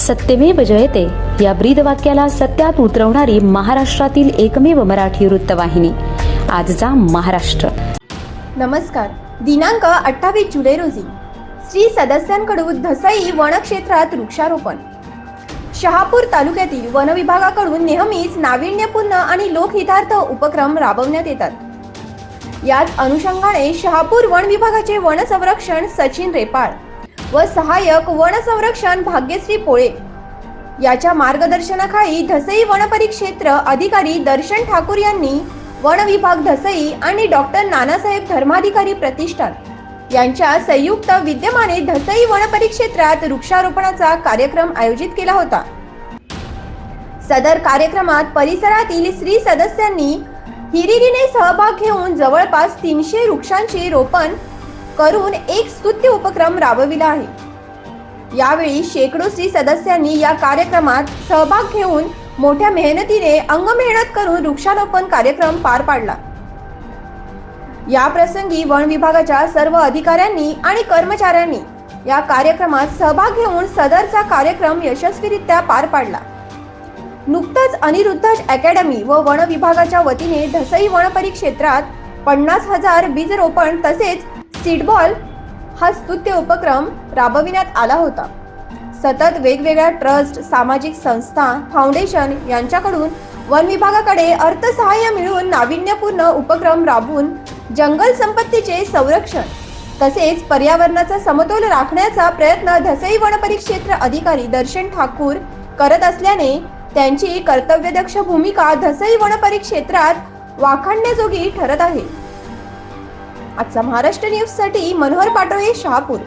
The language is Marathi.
सत्यमेव जयते. या ब्रीद वाक्याला सत्यात उतरवणारी महाराष्ट्रातील एकमेव मराठी वृत्तवाहिनी. आजचा महाराष्ट्र. नमस्कार. दिनांक अठ्ठावीस जुलै रोजी श्री सदस्यांकडून धसई वनक्षेत्रात वृक्षारोपण. शहापूर तालुक्यातील वनविभागाकडून नेहमीच नाविन्यपूर्ण आणि लोकहितार्थ उपक्रम राबवण्यात येतात. याच अनुषंगाने शहापूर वन विभागाचे वनसंरक्षण सचिन रेपाळ व सहाय्यक वन संरक्षण भाग्यश्री पोळे. याच्या मार्गदर्शनाखाली धसई वनपरिक्षेत्र अधिकारी दर्शन ठाकूर यांनी वन विभाग धसई आणि डॉक्टर नानासाहेब धर्माधिकारी प्रतिष्ठान यांच्या संयुक्त विद्यमाने धसई वनपरिक्षेत्रात वृक्षारोपणाचा कार्यक्रम आयोजित केला होता. सदर कार्यक्रमात परिसरातील स्त्री सदस्यांनी हिरिरीने सहभाग घेऊन जवळपास तीनशे वृक्षांचे रोपण करून एक स्तुत्य उपक्रम राबविला आहे. यावेळी शेकडो स्त्री सदस्यांनी या कार्यक्रमात सहभाग घेऊन मोठ्या मेहनतीने अंगमेहनत करून वृक्षारोपण कार्यक्रम पार पाडला. या प्रसंगी वन विभागाच्या सर्व अधिकाऱ्यांनी आणि कर्मचाऱ्यांनी या कार्यक्रमात सहभाग घेऊन सदरचा कार्यक्रम यशस्वीरित्या पार पाडला. नुकतंच अनिरुद्ध अकॅडमी व वन विभागाच्या वतीने धसई वन परिक्षेत्रात पन्नास हजार बीज रोपण तसेच सीटबॉल हा स्तुत्य उपक्रम राबविण्यात आला होता. सतत वेगवेगळ्या ट्रस्ट सामाजिक संस्था फाउंडेशन यांच्याकडून वन विभागाकडे अर्थसहाय्य मिळून नाविन्यपूर्ण उपक्रम राबवून जंगल संपत्तीचे संरक्षण तसेच पर्यावरणाचा समतोल राखण्याचा प्रयत्न धसई वन परिक्षेत्र अधिकारी दर्शन ठाकूर करत असल्याने त्यांची कर्तव्यदक्ष भूमिका धसई वन परिक्षेत्रात वाखाणण्याजोगी ठरत आहे. आजचा महाराष्ट्र न्यूजसाठी मनोहर पाटोळे शहापूर.